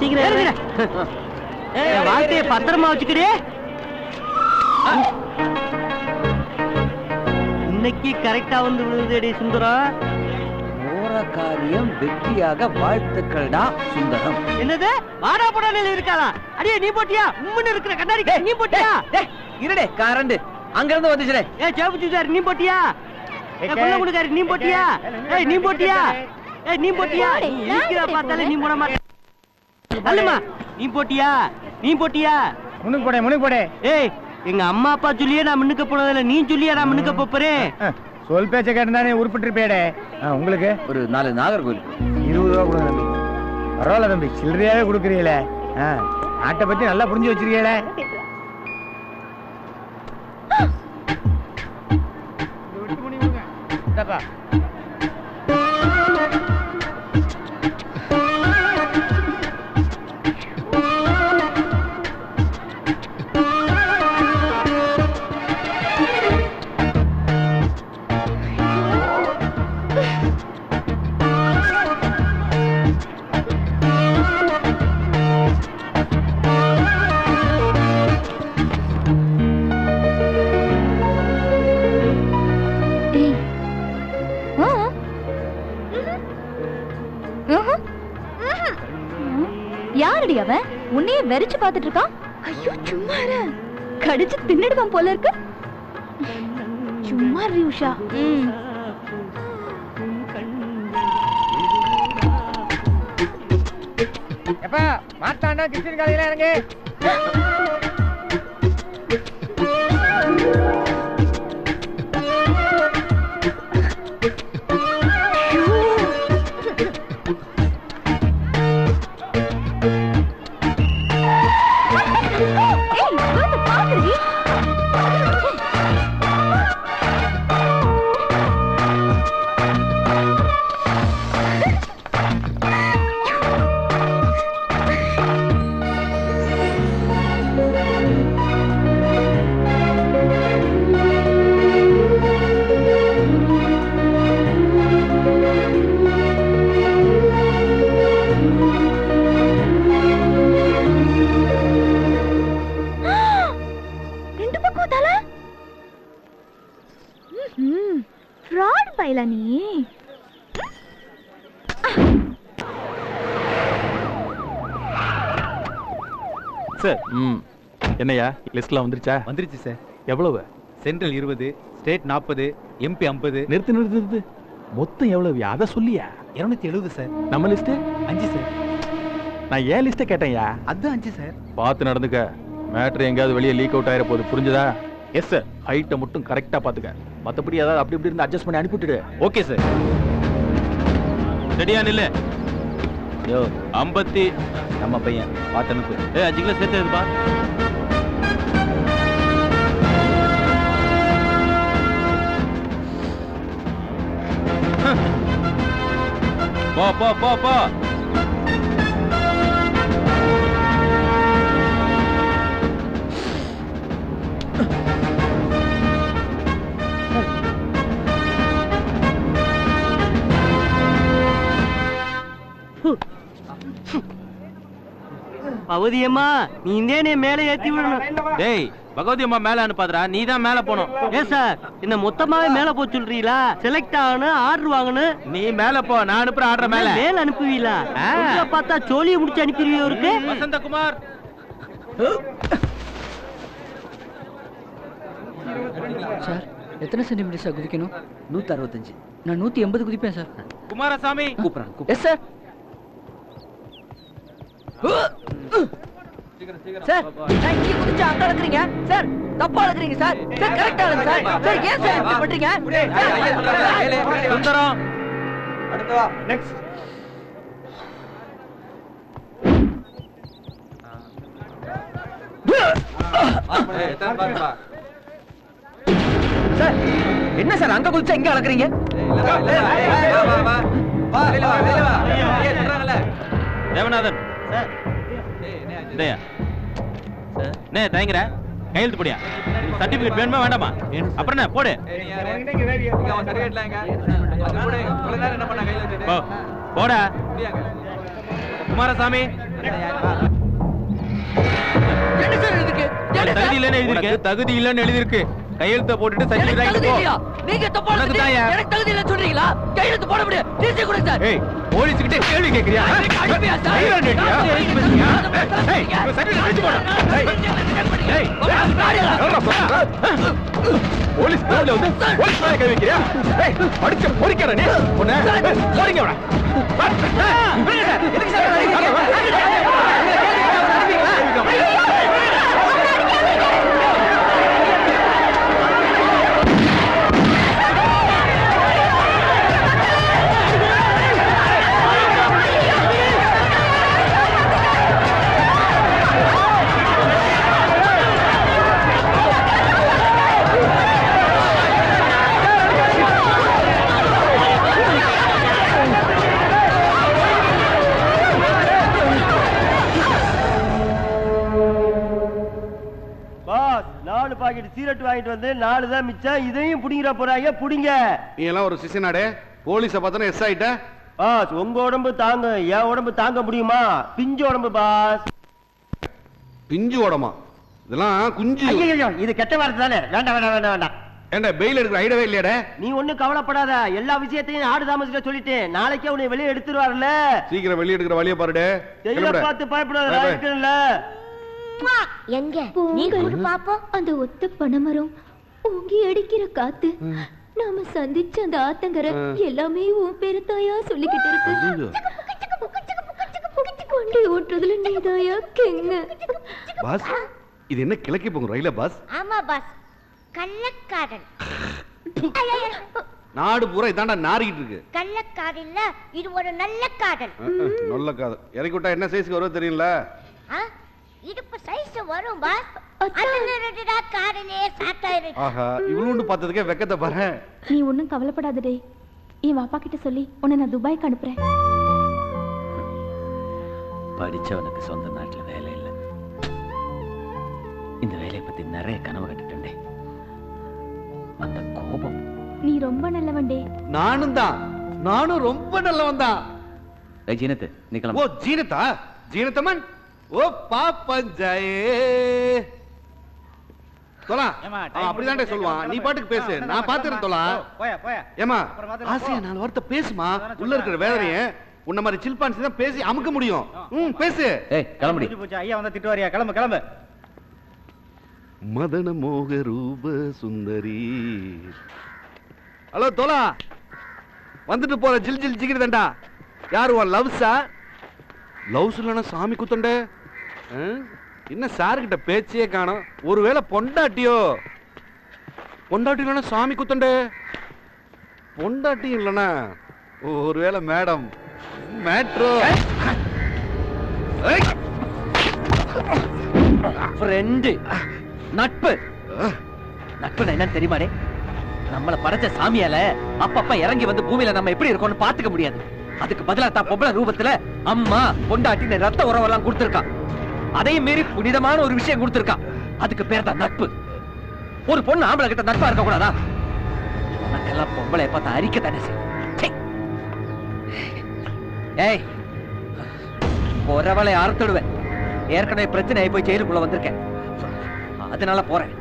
சீக்கிரம் வாழ்க்கைய பத்திரமா வச்சுக்கிடு. இன்னைக்கு கரெக்டா வந்து விழுந்தேடி சுந்தரம் போற காரியம் வெற்றியாக வாழ்த்துக்கள்டா சுந்தரம். என்னது? வாடா போடா நிலை இருக்காதா அடியே நீ போட்டியா? உம்முன்னு இருக்கிற கண்ணாடி நீ போட்டியா? டேய், இருடே காரண்டு. அங்க இருந்து வந்துச்சுடே ஏ சேப்பு சார் நீ போட்டியா? கொல்ல குடுக்காரு நீ போட்டியா? ஏய் நீ போட்டியா? ஏய் நீ போட்டியா? நீ இருக்கிற பார்த்தாலே நீ போட மாட்டே. அல்லம்மா நீ போட்டியா? நீ போட்டியா? முன்னுக்கு போடே முன்னுக்கு போடே. ஏய் எங்க அம்மா அப்பா சொல்லியே நான் முன்னுக்க போனதில்ல. நீ சொல்லியா நான் முன்னுக்க போறேன். சொல் பேச்ச கேட்டுதானே உருப்பிட்டு இருப்பேடே உங்களுக்கு? ஒரு நாலு நாகர்கோவில் இருபது ரூபா கொடுங்க தம்பி. பரவாயில்ல தம்பி சில்லறையாவே கொடுக்குறீங்களே. ஆ, நாட்டை பத்தி நல்லா புரிஞ்சு வச்சிருக்கீங்களே. யாரடி அவன்? உன்னையே வெறிச்சு பார்த்துட்டு இருக்கான்? ஐயோ சும்மா கடிச்சு தின்னுடுவான் போல இருக்கு. சும்மா உஷா. ம். எப்பா மாத்தாண்டா கிருஷ்ணன் காலையில இறங்கு. சார் ம். என்னையா லிஸ்ட்லாம் வந்துருச்சா? வந்துருச்சு சார். எவ்வளவு? சென்ட்ரல் இருபது ஸ்டேட் நாற்பது எம்பி ஐம்பது. நிறுத்து நிறுத்து நிறுத்து. மொத்தம் எவ்வளவு? அதை சொல்லியா? இருநூத்தி எழுபது சார். நம்ம லிஸ்ட் அஞ்சு சார். நான் ஏன் லிஸ்ட்டை கேட்டேன்யா? அதுதான் அஞ்சு சார். பார்த்து நடந்துக்க. மேட்ரு எங்கேயாவது வெளியே லீக் அவுட் ஆயிர போகுது. புரிஞ்சுதா? எஸ் சார் ஹைட்டை மட்டும் கரெக்டா பாத்துக்க மத்தபடி ஏதாவது அப்படி இப்படி இருந்து அட்ஜஸ்ட் பண்ணி அனுப்பிவிட்டுடு. ஓகே சார் ரெடியா நில்லு. யோ ஐம்பத்தி நம்ம பையன் பார்த்து அனுப்பு ஏ அஞ்சு கிலோ சேர்த்து எதுப்பா? போ போ போ போ. பகுதியம்மா நீ இந்தே நீ மேலே ஏத்தி விடணும். டேய் பகவதி அம்மா மேல அனுப்பாதடா. நீ தான் மேல போணும் ஏன் சார்? என்ன மொத்தமாவே மேல போக சொல்றீங்களா? செலக்ட் ஆகணும் ஆர்டர் வாங்கணும். நீ மேல போ நான் அனுப்புற ஆர்டர் மேல. மேல அனுப்புவீங்களா? பார்த்தா சோழியை முடிச்சு அனுப்பிடுவீங்க அவருக்கு வசந்தகுமார். சார் எத்தனை சென்டிமீட்டர் சார் குதிக்கணும்? நூத்தி அறுபத்தஞ்சு நான் நூத்தி எண்பது குதிப்பேன் சார். குமாரசாமி. கூப்பிடுறேன் எஸ் சார். சார் நான் இங்க குதிச்சு அங்க அழுக்குறீங்க. சார் தப்பா அழுக்குறீங்க சார். சார் கரெக்டா அழுங்க சார். சார் ஏன் சார் இப்படி பண்றீங்க? சுந்தரம். நெக்ஸ்ட் சார் என்ன சார் அங்க குளிச்சா இங்க அளக்குறீங்க தேவநாதன். இதையா நே தயங்குற கையெழுத்து போடியா? சர்டிபிகேட் வேணுமா வேண்டாமா? அப்புறம் என்ன? போடு. போடா. குமாரசாமி. தகுதி இல்லைன்னு எழுதிருக்கு தகுதி இல்லைன்னு எழுதிருக்கு கையெழுத்த போட்டுட்டு சர்டிபிகேட் தகுதி இல்லையா? நீங்க எழுதிட்டீங்க. தான்யா. எனக்கு தகுதி இல்லைன்னு சொல்றீங்களா? கையெழுத்து போட முடியும் டிசி கொடுங்க சார். ஏய் போலீஸ் கிட்ட கேள்வி சார்? சொல்ற? போலீஸ் போர்டுல வந்து போலீஸ் மேல கை வைக்கிறியா ஏய் அடிச்சு பொறிக்கிற நீ உன்னை போறீங்க அவன பாஸ் நாலு பாக்கெட் சீரட் வாங்கிட்டு வந்து நாலு தான் மிச்சம். இதையும் புடிங்கிற போறாங்க. புடிங்க. நீ எல்லாம் ஒரு சிசினாடே போலீஸ பார்த்தா எஸ் ஆயிட்ட. பாஸ் உங்க உடம்பு தாங்க என் உடம்பு தாங்க முடியுமா? பிஞ்சு உடம்பு பாஸ். பிஞ்சு ஓடமா இதெல்லாம் குஞ்சு. ஐயோ இது கெட்ட வார்த்தை தானே. வேண்டாம் வேண்டாம் வேண்டாம் வேண்டாம். ஏண்டா பெயில் எடுக்கிற ஐடவே இல்லையாடே? நீ ஒண்ணும் கவலைப்படாத. எல்லா விஷயத்தையும் ஆடு தாமசிட்ட சொல்லிட்டேன். நாளைக்கே உன்னை வெளியே எடுத்துருவாருல்ல சீக்கிரம் வெளிய எடுக்கிற வழியை பாருடே. தெரியல. பார்த்து பயப்படாத எங்க? நீ கொடு பாப்போம் அந்த ஒத்த பனைமரம் ஓங்கி அடிக்கிற காத்து. நாம சந்திச்ச அந்த ஆத்தங்கரை எல்லாமே உன் பேரு தாயா சொல்லிக்கிட்டு. இருக்கு. கொண்டே ஓட்டுறதுல நீதாயா கெங்க. பாஸ் இது என்ன கிழக்கி போகும் ரயில பாஸ்? ஆமா பாஸ். கள்ளக்காதல். நாடு பூரா இதாண்டா நாறிக்கிட்டு இருக்கு. கள்ளக்காதல் இல்ல இது ஒரு நல்ல காதல். நல்ல காதல். இறக்கி விட்டா என்ன சைஸ்க்கு வருமோ தெரியல ஆ? இடுப்பு சைஸ் வரும் பாஸ் அதுல இருந்துடா காதலே சாத்தாயிருக்கு ஆஹா இவ்வளவு பார்த்ததுக்கே வெக்கத்தை பாரு நீ ஒன்னும் கவலைப்படாதடே என் அப்பா கிட்ட சொல்லி உன்னை நான் துபாய்க்கு அனுப்புறேன். படிச்சவனுக்கு சொந்த நாட்டுல வேலை இல்லை. இந்த வேலையை பத்தி நிறைய கனவு கட்டுட்டே அந்த கோபம். நீ ரொம்ப நல்லவன்டே நானும் தான். நானும் ரொம்ப நல்லவன் தான். ஜீனத்து நீ ஓ கிளம்பு ஜீனதா ஜீனத்தமன் ஓ பாப்பஞ்சாயே தொலா முடிஞ்சு சொல்லுவான். நீ. பாட்டுக்கு பேசு. நான் பாத்துறேன் தொலா. போயா போயா. ஏமா ஆசையா. நாலு வார்த்தை பேசுமா? உள்ள இருக்கிற. வேதனைய? உன்ன மாதிரி சில்பான்சி தான் பேசி அமுக்க முடியும். ம் பேசு. ஏய் கிளம்புடி. போச்சு. ஐயா வந்தா திட்டுவாரியா? கிளம்பு கிளம்பு. மதன மோக ரூப சுந்தரி. ஹலோ தோலா. வந்துட்டு போற ஜில் ஜில் ஜிகிரி தண்டா யாரு உன் லவ்ஸா? லவ்ஸ் இல்லைன்னா சாமி குத்தண்டே? ஆ? என்ன சாருக்கிட்ட பேச்சே காணோம். ஒருவேளை பொண்டாட்டியோ? பொண்டாட்டி இல்லைன்னா சாமி குத்தண்டே? பொண்டாட்டி இல்லைன்னா? ஒருவேளை மேடம் மேட்ரோ ஃப்ரெண்டு நட்பு. நட்பு என்னன்னு தெரியுமாடே? நம்மள படைச்ச சாமியால அப்பப்ப இறங்கி வந்து பூமியில நம்ம எப்படி இருக்கோம்னு பாத்துக்க முடியாது. அதுக்கு பதிலா தான் பொம்பளை ரூபத்துல அம்மா பொண்டாட்டின்னு ரத்த உறவெல்லாம் கொடுத்திருக்கான் அதையும் மீறி புனிதமான ஒரு விஷயம் கொடுத்திருக்கான் அதுக்கு பேர் தான் நட்பு. ஒரு பொண்ணு ஆம்பளை கிட்ட நட்பா இருக்க கூடாதா? உனக்கெல்லாம் பொம்பளை பார்த்து அரிக்க தானே செய்யும். ச்சே. ஏய் போறவளை அறுத்துடுவேன். ஏற்கனவே பிரச்சனை ஆகி போய் ஜெயிலுக்குள்ள வந்திருக்கேன். அதனால போறேன்.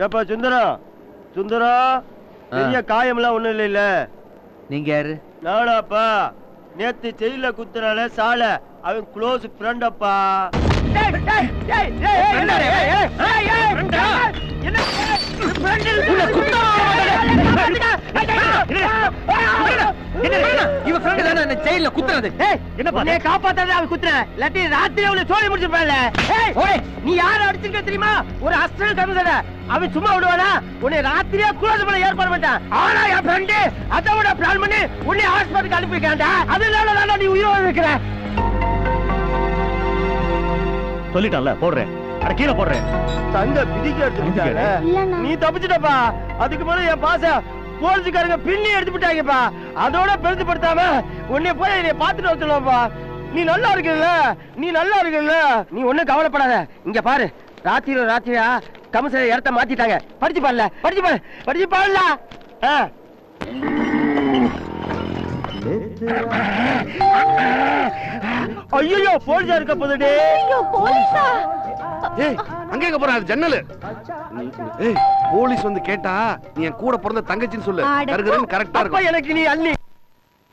ஏப்பா சுந்தரம் சுந்தரம் பெரிய காயம்லாம் ஒண்ணும் இல்லைல்ல நீங்க யாரு நானாப்பா நேத்து ஜெயில குத்துனால சால அவன் க்ளோஸ் ஃப்ரெண்ட் அப்பா இவன் ஃப்ரெண்ட் தானே? என்ன குத்துறது. என்ன காப்பாத்தாத அவன் குத்துறேன் இல்லாட்டி ராத்திரி அவளை சோழி முடிச்சிருப்பான்ல ஏய், நீ யார அடிச்சிருக்க தெரியுமா? ஒரு அஸ்டல் கமிஷன அவன் சும்மா விடுவானா? உன்னை ராத்திரியா குளோஸ் பண்ண ஏற்பாடு பண்ணிட்டான் ஆனா என் ஃப்ரெண்டு அதை விட பிளான் பண்ணி உன்னை ஹாஸ்பிட்டலுக்கு அனுப்பியிருக்கான்டா அதனால தான் நீ உயிரோட இருக்கிற சொல்லிட்டான்ல போடுறேன். அட கீழே போடுறேன். தங்க பிதிக்க எடுத்துட்டாங்க. நீ தப்பிச்சிட்டப்பா. அதுக்கு மேல என் பாச போலீஸ்காரங்க பின்னி எடுத்து விட்டாங்கப்பா அதோட பெருசுப்படுத்தாம உன்னை போய் என்னை பார்த்துட்டு வர நீ நல்லா இருக்கல நீ நல்லா இருக்கல நீ ஒன்றும் கவலைப்படாத. இங்க பாரு. ராத்திரி ராத்திரியா கமிஷனர் இடத்த மாத்திட்டாங்க. படிச்சு பாருல. படிச்சு பாரு. படிச்சு பாருல. ஆ. ஐயோ போலீஸா இருக்க போதுடே. ஐயோ போலீஸா ஏய் அங்க எங்க போற அது ஜன்னலு. ஏய் போலீஸ் வந்து கேட்டா நீ என் கூட பிறந்த தங்கச்சின்னு சொல்லு. கரெக்டா அப்ப இருக்கும். எனக்கு நீ அள்ளி.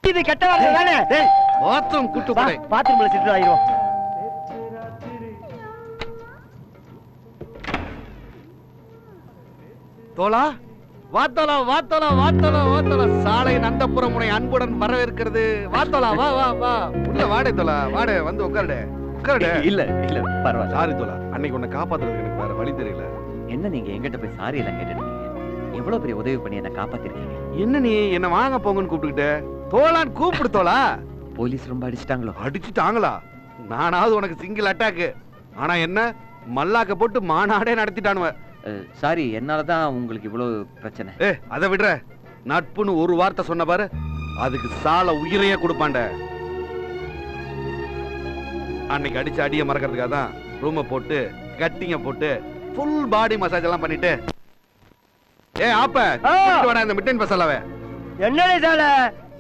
இது கெட்ட வார்த்தை தானே? ஏய் பாத்ரூம் கூட்டு வா, போறேன். பாத்ரூம்ல சிட்டு ஆயிரும். தோலா? வாத்தோலா வாத்தோலா வாத்தோலா வாத்தோலா. சாலை நந்தபுரம் உனை அன்புடன் வரவேற்கிறது. வாத்தோலா வா வா வா. உள்ள வாடே தோலா வாடே வந்து உட்காருடே. உட்காருடே. இல்ல இல்ல பரவாயில்ல. சாரி தோலா அன்னைக்கு உன்னை காப்பாத்துறதுக்கு எனக்கு வேற வழி தெரியல. என்ன நீங்க எங்கிட்ட போய் சாரி எல்லாம் கேட்டுருக்கீங்க? எவ்வளவு பெரிய உதவி பண்ணி என்ன காப்பாத்திருக்கீங்க? என்ன நீ என்ன வாங்க போங்கன்னு கூப்பிட்டுக்கிட்ட? தோலான்னு கூப்பிடு தோலா போலீஸ் ரொம்ப அடிச்சிட்டாங்களோ? அடிச்சுட்டாங்களா? நானாவது உனக்கு சிங்கிள் அட்டாக்கு ஆனா என்ன? மல்லாக்க போட்டு மாநாடே நடத்திட்டானுவ. சாரி என்னாலதான் உங்களுக்கு இவ்வளவு பிரச்சனை. ஏ அதை விடுற. நட்புன்னு ஒரு வார்த்தை சொன்ன பாரு அதுக்கு சால உயிரையே கொடுப்பாண்ட அன்னைக்கு அடிச்ச அடிய மறக்கிறதுக்காக தான் ரூமை போட்டு கட்டிங்க போட்டு ஃபுல் பாடி மசாஜ் எல்லாம் பண்ணிட்டு. ஏ ஆப்ப ஆ. வாடா இந்த மிட்டன் பசலாவே என்னடே சால?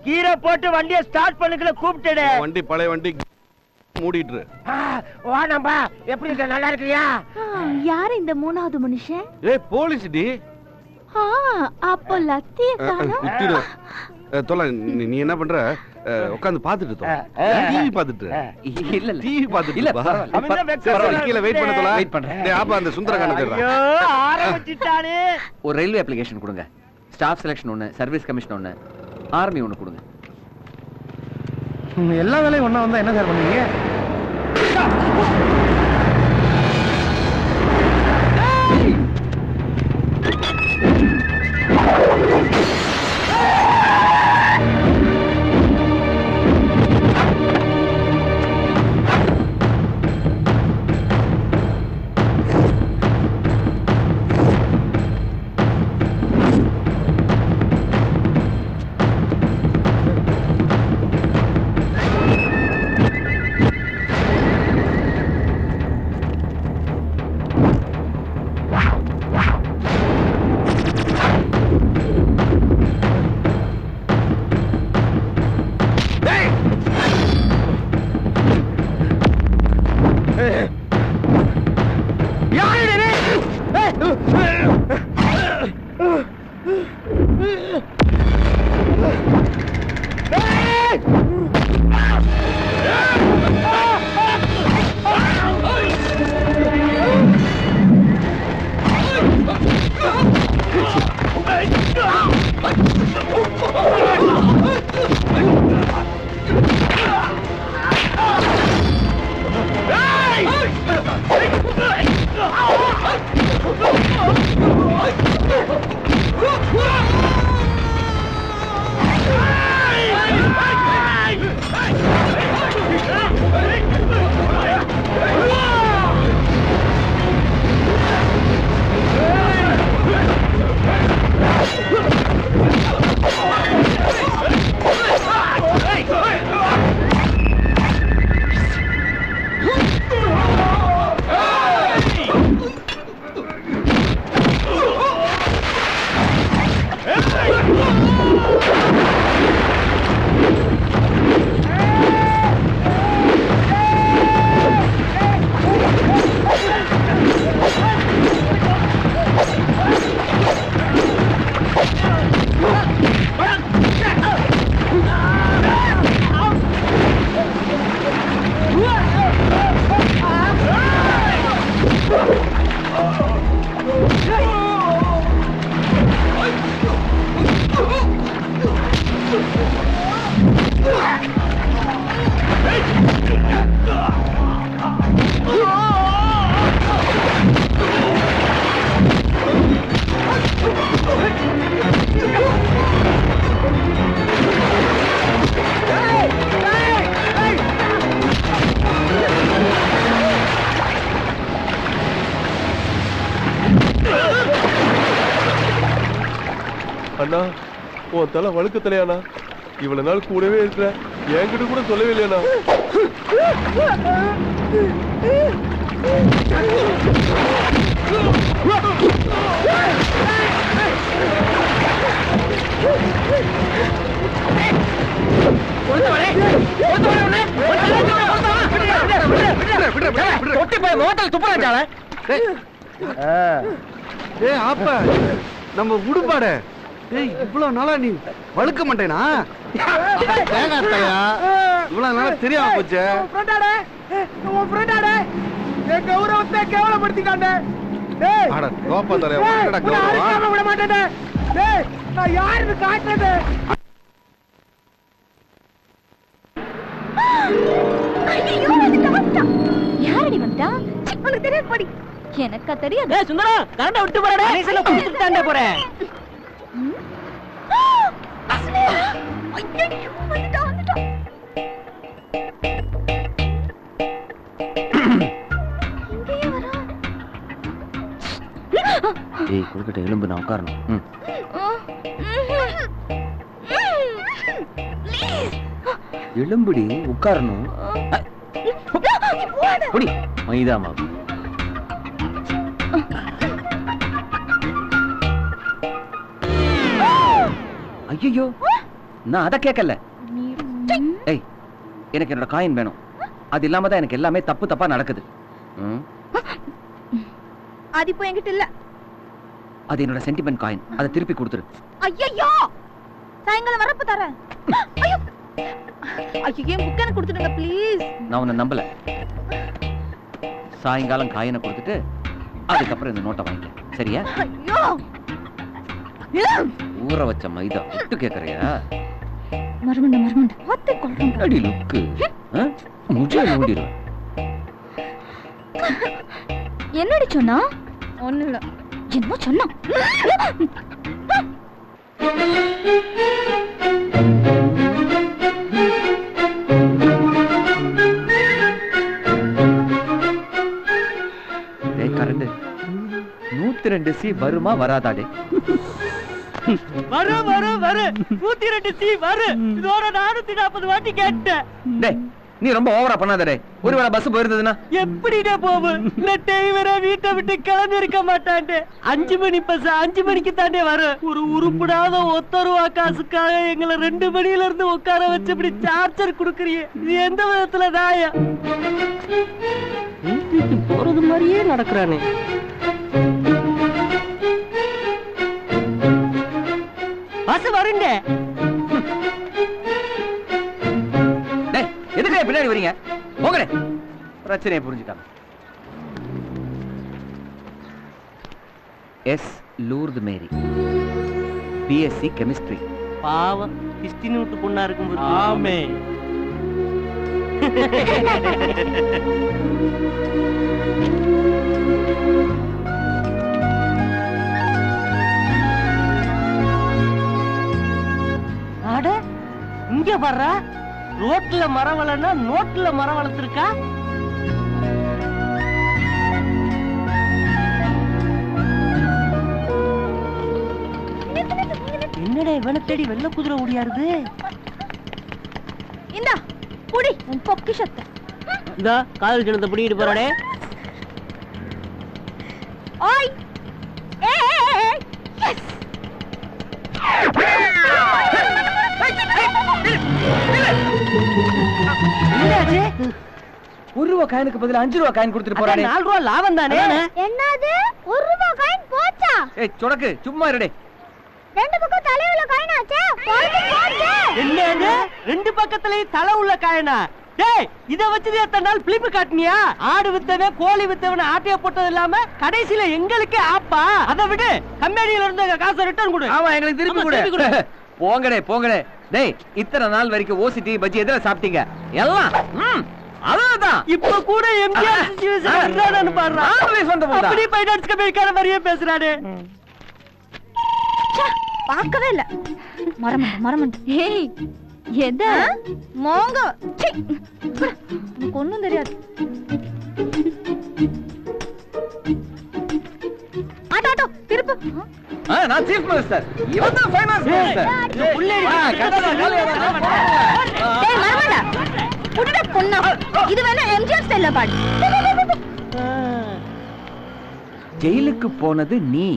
கீரை போட்டு வண்டியை ஸ்டார்ட் பண்ணுக்கல கூப்பிட்டுடே வண்டி பழைய வண்டி மூடிட்டு. வா நம்பா. எப்படி இருக்க? நல்லா இருக்கியா? யார் இந்த மூணாவது மனுஷன்? ஏ போலீஸ் டி. ஆ, அப்போ லத்திய காணோம் நீ- என்ன பண்ற? உட்காந்து பாத்துட்டு டிவி பாத்துட்டு. இல்ல இல்ல. டிவி பாத்துட்டு இல்ல, கீழே வெயிட் பண்ண தொலை Wait பண்றேன். டேய் ஆப்பா அந்த ஐயோ ஆரம்பிச்சிட்டானே. ஒரு ரயில்வே அப்ளிகேஷன் கொடுங்க. ஸ்டாஃப் செலெக்ஷன் ஒன்னு சர்வீஸ் கமிஷன் ஒன்னு ஆர்மி ஒன்னு கொடுங்க. எல்லா வேலையும் ஒன்றா வந்தால் என்ன சார் பண்ணுவீங்க? உன் தலை வழுக்க தலையாண்ணா இவ்வளவு நாள் கூடவே இருக்கிற என்கிட்ட கூட சொல்லவே இல்லையாண்ணா ஏய் நம்ம உடுப்பாட. ஏய் இவ்வளவு நாளா நீ வழுக்க மாட்டேனா? தேங்காத்தையா இவ்வளவு நாளா தெரியாம போச்சே. உன் ஃப்ரெண்டாடே என் கௌரவத்தை கேவலப்படுத்திக்காண்ட டேய் அட தலையா கௌரவம். விட மாட்டேனே டேய் நான் யாருன்னு காட்டுறது? ஐயோ வந்துட்டா வந்துட்டா யாரடி வந்தா? உனக்கு தெரியாது படி. எனக்கா தெரியாது. ஏய் சுந்தரம் கரண்ட விட்டு போறடா. போறேன். ஏய் கொடுக்கட்ட எலும்பு நான் உட்காரணும். ம். எலும்புடி உட்காரணும். புடி மைதா மாவு. ஐயோ நான் அதை கேட்கல. ஏய் எனக்கு என்னோட காயின் வேணும். அது இல்லாம தான் எனக்கு எல்லாமே தப்பு தப்பா நடக்குது. அது இப்போ என்கிட்ட இல்ல. அது என்னோட சென்டிமெண்ட் காயின் அதை திருப்பி கொடுத்துரு. ஐயோ சாயங்காலம் வரப்ப தரேன். ஐயோ! ஐயோ என் கொடுத்துடுங்க ப்ளீஸ் நான் உன்னை நம்பல. சாயங்காலம் காயினை கொடுத்துட்டு அதுக்கப்புறம் இந்த நோட்டை வாங்கிக்க. சரியா? ஐயோ! ஊற வச்ச மைதா விட்டு கேக்குறியா? மருமண்ட மருமண்ட பார்த்து கொள்றேன் அடி லுக்கு முஜே நோண்டிடுவேன் என்னடி சொன்னா? ஒண்ணு இல்ல என்னமோ சொன்னா. நூத்தி ரெண்டு சி வருமா வராதாடே வரு வரு வரு. நூத்தி ரெண்டு சி வரு. இதோட நானூத்தி நாற்பது வாட்டி கேட்டேன். டேய் நீ ரொம்ப ஓவரா பண்ணாதடே ஒருவேளை பஸ் போயிருந்ததுன்னா? எப்படிடே போகும் இந்த டிரைவரை வீட்டை விட்டு கிளம்பி இருக்க மாட்டான்டே அஞ்சு மணி பஸ் அஞ்சு மணிக்கு தாண்டே வரும் ஒரு உருப்படாத ஒத்த ரூபா காசுக்காக எங்களை ரெண்டு மணில இருந்து உட்கார வச்சு இப்படி சார்ஜர் குடுக்குறீங்க இது எந்த விதத்துல வீட்டுக்கு போறது மாதிரியே நடக்கிறானே. பஸ் டேய் எதுக்கு பின்னாடி வரீங்க? போங்கடே. பிரச்சனையை புரிஞ்சுக்காம S. Lourdu Mary. BSc chemistry. பாவம். கிறிஸ்டின் விட்டு பொண்ணா இருக்கும்போது ஆமே. அட வர்றா ரோட்ல மரம் வளர்னா நோட்ல மரம் வளர்த்துருக்கா? என்னடா இவனை தேடி வெள்ள குதிரை ஓடியாருது? இந்தா புடி உன் பொக்கிஷத்தை இதா காதல் ஜனத்தை பிடிக்கிட்டு போறானே. ஓய் ரூபா காயினுக்கு பதிலா அஞ்சு ரூபா காயின் கொடுத்துட்டு போறானே. நாலு ரூபா லாபம் தானே? என்னது? ஒரு ரூபாய் காயின் போச்சா? ஏய் சொடக்கு சும்மா இருடே. ரெண்டு பக்கம் தலையுள்ள காயின்? ஆச்சே போச்சு போச்சு. என்னது ரெண்டு பக்கத்துலயும் தலை உள்ள காயனா? டேய் இத வச்சு எத்தனை நாள் பிளிப்பு காட்டினியா? ஆடு வித்தவன் கோழி வித்தவன் ஆட்டைய போட்டது இல்லாம கடைசியில எங்களுக்கு ஆப்பா? அதை விடு கம்பெனில இருந்து காசை ரிட்டர்ன் கொடு. ஆமா எங்களுக்கு திருப்பி கொடு. போங்கடே போங்கடே. டேய் இத்தனை நாள் வரைக்கும் ஓசிட்டி பஜ்ஜி எதுல சாப்பிட்டீங்க? எல்லாம் அதுதான் இப்ப கூட எம்ஜிஆர் சிச்சுவேஷன் என்னன்னு பாடுறா. ஆகவே சொந்த போதா? அப்படி ஃபைனான்ஸ் கம்பெனிக்கார மாதிரியே பேசுறானே பார்க்கவே இல்ல. மரமண்ட மரமண்ட. ஏய் எத? மோங்க. சீ. உனக்கு ஒண்ணும் தெரியாது. ஆட்டோ ஆட்டோ திருப்பு. ஆ, நான் சீஃப் மினிஸ்டர் இவன் தான் ஃபைனான்ஸ் மினிஸ்டர் டேய் மரமண்டா. புடிட பொண்ணா இது வேணா எம்ஜிஆர் ஸ்டைல்ல பாடு. ஜெயிலுக்கு போனது நீ.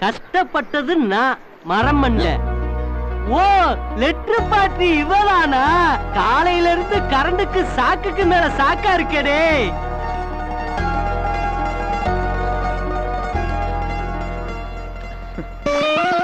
கஷ்டப்பட்டது நான். மரம் மண்ட ஓ லெட்டர் பாட்டி இவதானா காலையில இருந்து கரண்டுக்கு சாக்குக்கு மேல சாக்கா இருக்கடே